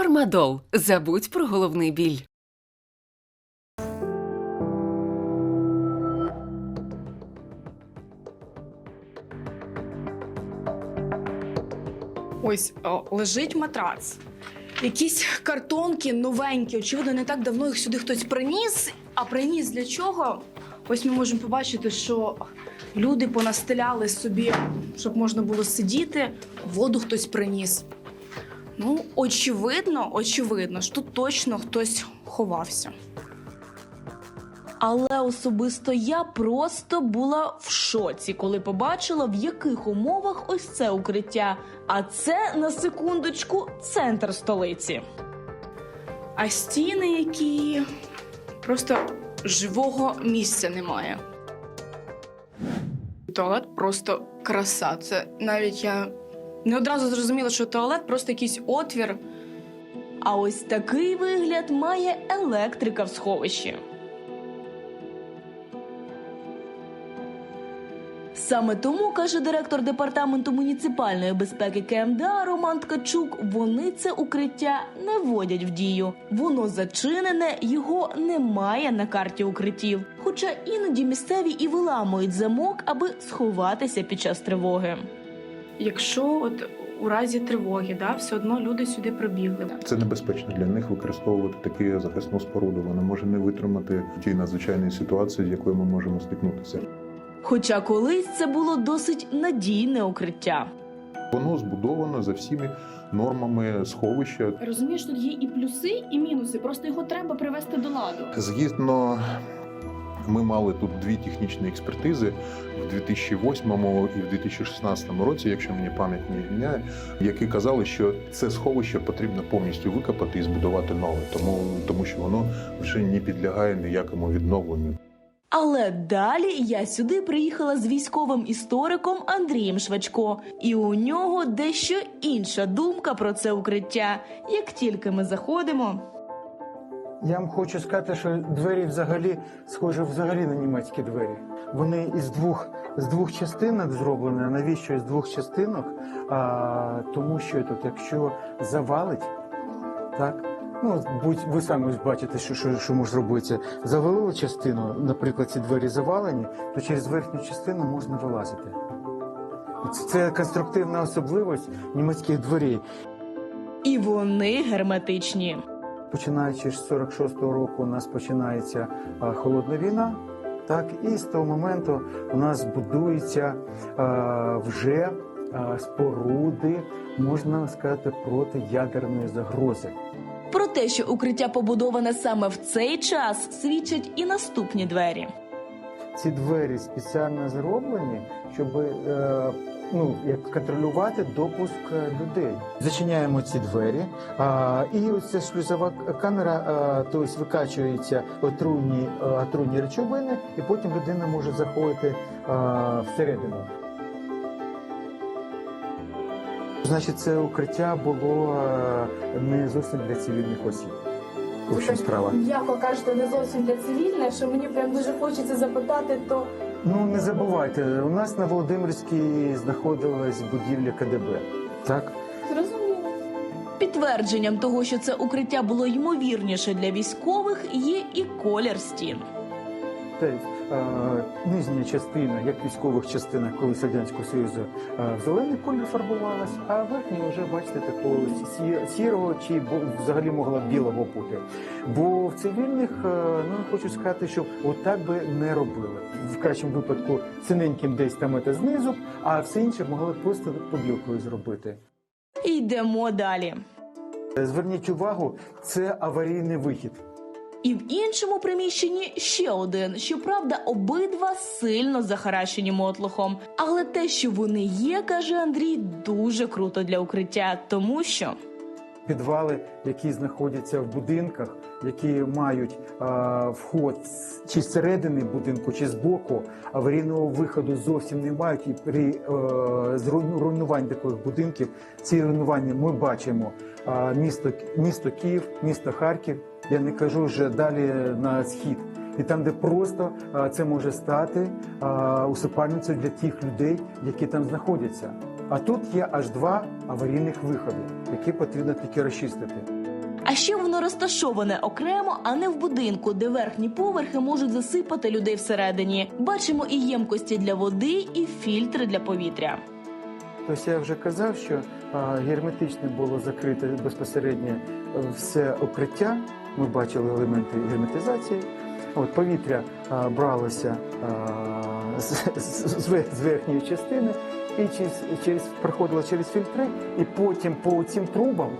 Фармадол. Забудь про головний біль. Ось о, лежить матрац. Якісь картонки новенькі, очевидно, не так давно їх сюди хтось приніс. А приніс для чого? Ось ми можемо побачити, що люди понастеляли собі, щоб можна було сидіти, воду хтось приніс. Ну, очевидно, очевидно, що тут точно хтось ховався. Але особисто я просто була в шоці, коли побачила, в яких умовах ось це укриття. А це на секундочку центр столиці. А стіни, які просто живого місця немає. Туалет просто краса. Це навіть я не одразу зрозуміла, що туалет просто якийсь отвір. А ось такий вигляд має електрика в сховищі. Саме тому, каже директор департаменту муніципальної безпеки КМДА Роман Ткачук, вони це укриття не вводять в дію. Воно зачинене, його немає на карті укриттів. Хоча іноді місцеві і виламують замок, аби сховатися під час тривоги. Якщо от у разі тривоги, да, все одно люди сюди прибігли. Це небезпечно для них використовувати таку захисну споруду. Вона може не витримати ті надзвичайної ситуації, з якою ми можемо стикнутися. Хоча колись це було досить надійне укриття. Воно збудовано за всіми нормами сховища. Розумієш, тут є і плюси, і мінуси. Просто його треба привести до ладу. Згідно, ми мали тут дві технічні експертизи в 2008 і в 2016 році, якщо мені пам'ять не зміняє, які казали, що це сховище потрібно повністю викопати і збудувати нове, тому, тому що воно вже не підлягає ніякому відновленню. Але далі я сюди приїхала з військовим істориком Андрієм Швачко, і у нього дещо інша думка про це укриття. Як тільки ми заходимо, Я вам хочу сказати, що двері взагалі схожі взагалі на німецькі двері. Вони із двох з двох частинок зроблені. Навіщо із двох частинок? А, тому що тут, якщо завалить, так. Ну, будь ви самі бачите, що, що, що може зробитися. Завалили частину, наприклад, ці двері завалені, то через верхню частину можна вилазити. Це, це конструктивна особливість німецьких дверей. і вони герметичні. Починаючи з 46-го року, у нас починається холодна війна. Так, і з того моменту у нас будуються вже споруди, можна сказати, проти ядерної загрози. Про те, що укриття побудоване саме в цей час, свідчать і наступні двері. Ці двері спеціально зроблені, щоб е, ну, як контролювати допуск е, людей. Зачиняємо ці двері, а, і ось ця шлюзова камера, а, тобто викачується отруйні, е, отруйні речовини, і потім людина може заходити а, всередину. Значить, це укриття було е, не зовсім для цивільних осіб. В общем, справа. М'яко кажете, не зовсім для цивільне, що мені прям дуже хочеться запитати, то Ну не забувайте, у нас на Володимирській знаходилась будівля КДБ. Так, зрозуміло. Підтвердженням того, що це укриття було ймовірніше для військових, є і колір стін. Е, нижня частина, як військових частинах колись Радянського Союзу, в зелений колір фарбувалась, а верхня вже бачите такого сі- сірого чи взагалі могла білого бути. Бо в цивільних, ну хочу сказати, що отак би не робили. В кращому випадку синеньким десь там це знизу, а все інше могли просто побілкою зробити. Йдемо далі. Зверніть увагу, це аварійний вихід. І в іншому приміщенні ще один. Щоправда, обидва сильно захаращені мотлухом. Але те, що вони є, каже Андрій, дуже круто для укриття, тому що підвали, які знаходяться в будинках, які мають а, вход чи зсередини будинку, чи з боку, аварійного виходу зовсім не мають. І при е, зруйну- руйнуванні таких будинків ці руйнування ми бачимо а, місто, місто Київ, місто Харків. Я не кажу вже далі на схід. І там, де просто це може стати а, усипальницею для тих людей, які там знаходяться. А тут є аж два аварійних виходи, які потрібно тільки розчистити. А ще воно розташоване окремо, а не в будинку, де верхні поверхи можуть засипати людей всередині. Бачимо і ємкості для води, і фільтри для повітря. Тобто я вже казав, що а, герметично було закрите безпосередньо все укриття. Ми бачили елементи герметизації. От повітря бралося з, з, з з верхньої частини і через, через проходило через фільтри, і потім по цим трубам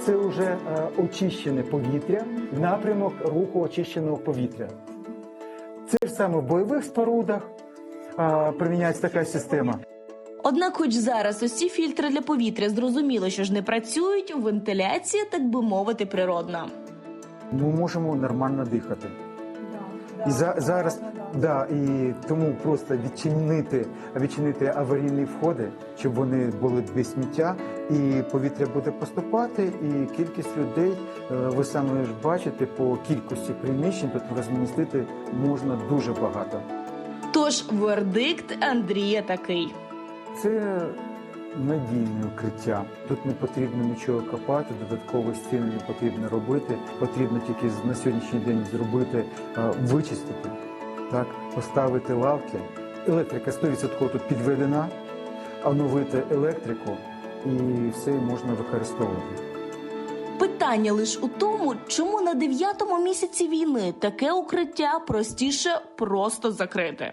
це вже е, очищене повітря, напрямок руху очищеного повітря. Це ж саме в бойових спорудах а, приміняється така система. Однак, хоч зараз усі фільтри для повітря зрозуміло, що ж не працюють, вентиляція, так би мовити, природна. Ми можемо нормально дихати. І за, зараз да, і тому просто відчинити, відчинити аварійні входи, щоб вони були без сміття, і повітря буде поступати, і кількість людей, е, ви самі ж бачите, по кількості приміщень тут розмістити можна дуже багато. Тож вердикт Андрія такий. Це надійне укриття. Тут не потрібно нічого копати, додаткові стіни не потрібно робити. Потрібно тільки на сьогоднішній день зробити, е, вичистити, так, поставити лавки. Електрика 100% тут підведена, оновити електрику і все можна використовувати. Питання лише у тому, чому на дев'ятому місяці війни таке укриття простіше просто закрити.